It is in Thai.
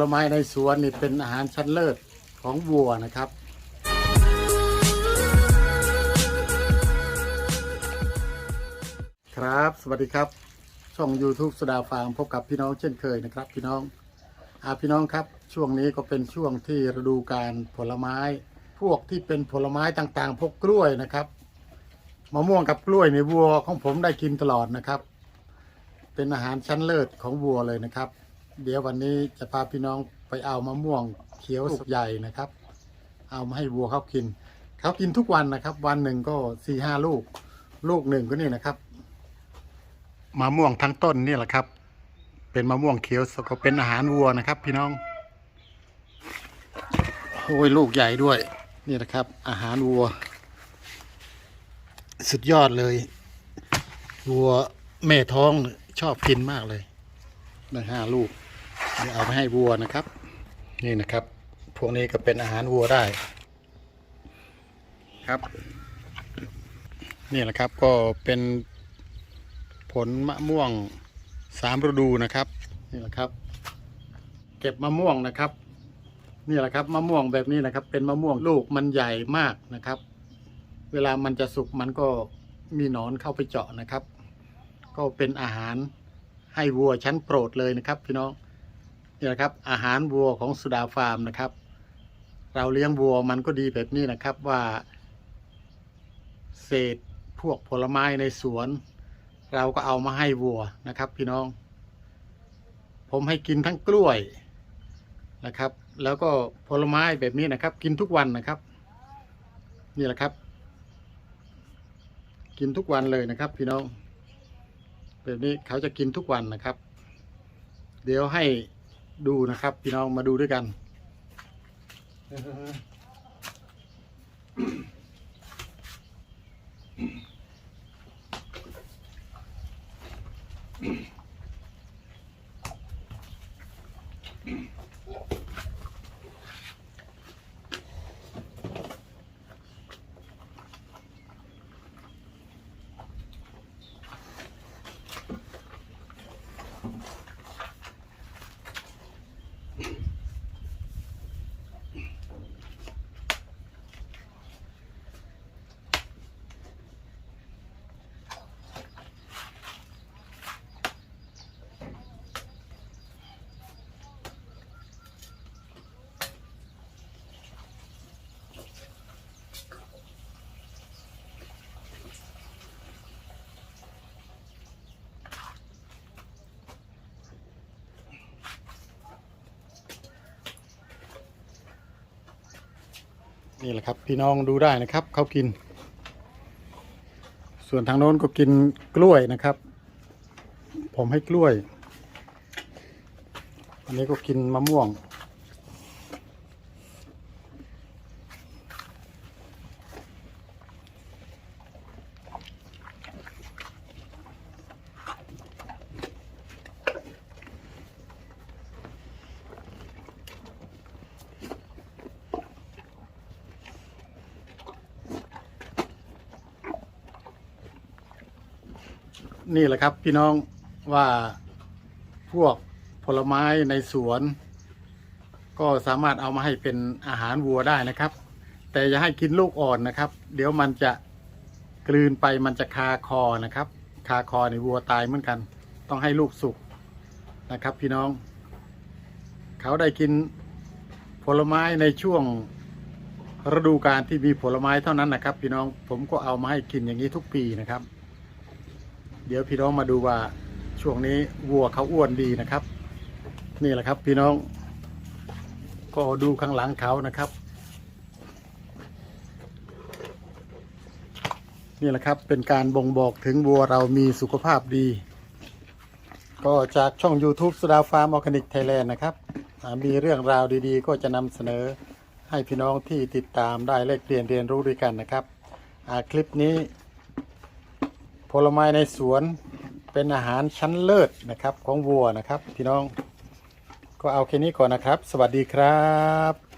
ลไม้ในสวนนี่เป็นอาหารชั้นเลิศของวัวนะครับ ครับ สวัสดีครับ ช่อง YouTube สดาฟาร์มพบกับพี่น้องเช่นเคยนะครับ พี่น้องอาพี่น้องครับ ช่วงนี้ก็เป็นช่วงที่ฤดูการผลไม้ พวกที่เป็นผลไม้ต่างๆ พวกกล้วยนะครับมะม่วงกับกล้วยในวัวของผมได้กินตลอดนะครับ เป็นอาหารชั้นเลิศของวัวเลยนะครับ เดี๋ยววันนี้จะพาพี่น้องไปเอามะม่วงเขียวสุกใหญ่นะครับ เอามาให้วัวเขากินเขากินทุกวันนะครับ วันหนึ่งก็สี่ห้าลูก ลูกหนึ่งก็นี่นะครับมะม่วงทั้งต้นนี่แหละครับ เป็นมะม่วงเขียวสก็เป็นอาหารวัวนะครับ พี่น้องโอ้ยลูกใหญ่ด้วย นี่นะครับ อาหารวัว สุดยอดเลย วัวแม่ท้องชอบกินมากเลยได้ห้าลูก เดี๋ยวเอาไปให้วัวนะครับ นี่นะครับ พวกนี้ก็เป็นอาหารวัวได้ครับ นี่แหละครับก็เป็นผลมะม่วงสามฤดูนะครับ นี่แหละครับ เก็บมะม่วงนะครับ นี่แหละครับมะม่วงแบบนี้นะครับ เป็นมะม่วงลูกมันใหญ่มากนะครับ เวลามันจะสุกมันก็มีหนอนเข้าไปเจาะนะครับ ก็เป็นอาหารให้วัวชั้นโปรดเลยนะครับ พี่น้อง นี่แหละครับ อาหารวัวของสุดาฟาร์มนะครับ เราเลี้ยงวัวมันก็ดีแบบนี้นะครับว่า เศษพวกผลไม้ในสวน เราก็เอามาให้วัวนะครับ พี่น้อง ผมให้กินทั้งกล้วยนะครับ แล้วก็ผลไม้แบบนี้นะครับ กินทุกวันนะครับ นี่แหละครับ กินทุกวันเลยนะครับ พี่น้อง แบบนี้เขาจะกินทุกวันนะครับ เดี๋ยวให้ ดูนะครับ พี่น้องมาดูด้วยกัน นี่แหละครับ พี่น้องดูได้นะครับเขากิน ส่วนทางโน้นก็กินกล้วยนะครับ ผมให้กล้วย อันนี้ก็กินมะม่วง นี่แหละครับพี่น้องว่าพวกผลไม้ในสวน ก็สามารถเอามาให้เป็นอาหารวัวได้นะครับ แต่อย่าให้กินลูกอ่อนนะครับ เดี๋ยวมันจะกลืนไปมันจะคาคอนะครับ คาคอในวัวตายเหมือนกัน ต้องให้ลูกสุกนะครับ พี่น้อง เขาได้กินผลไม้ในช่วงฤดูกาลที่มีผลไม้เท่านั้นนะครับ พี่น้องผมก็เอามาให้กินอย่างนี้ทุกปีนะครับ เดี๋ยวพี่น้องมาดูว่าช่วงนี้วัวเขาอ้วนดีนะครับ นี่แหละครับพี่น้อง ก็ดูข้างหลังเขานะครับ นี่แหละครับเป็นการบ่งบอกถึงวัวเรามีสุขภาพดี ก็จากช่อง YouTube สุดาฟาร์มออร์แกนิกไทยแลนด์นะครับ มีเรื่องราวดีๆ ก็จะนำเสนอให้พี่น้องที่ติดตามได้แลกเปลี่ยนเรียนรู้ด้วยกันนะครับคลิปนี้ ผลไม้ในสวนเป็นอาหารชั้นเลิศนะครับของวัวนะครับพี่น้องก็เอาแค่นี้ก่อนนะครับ สวัสดีครับ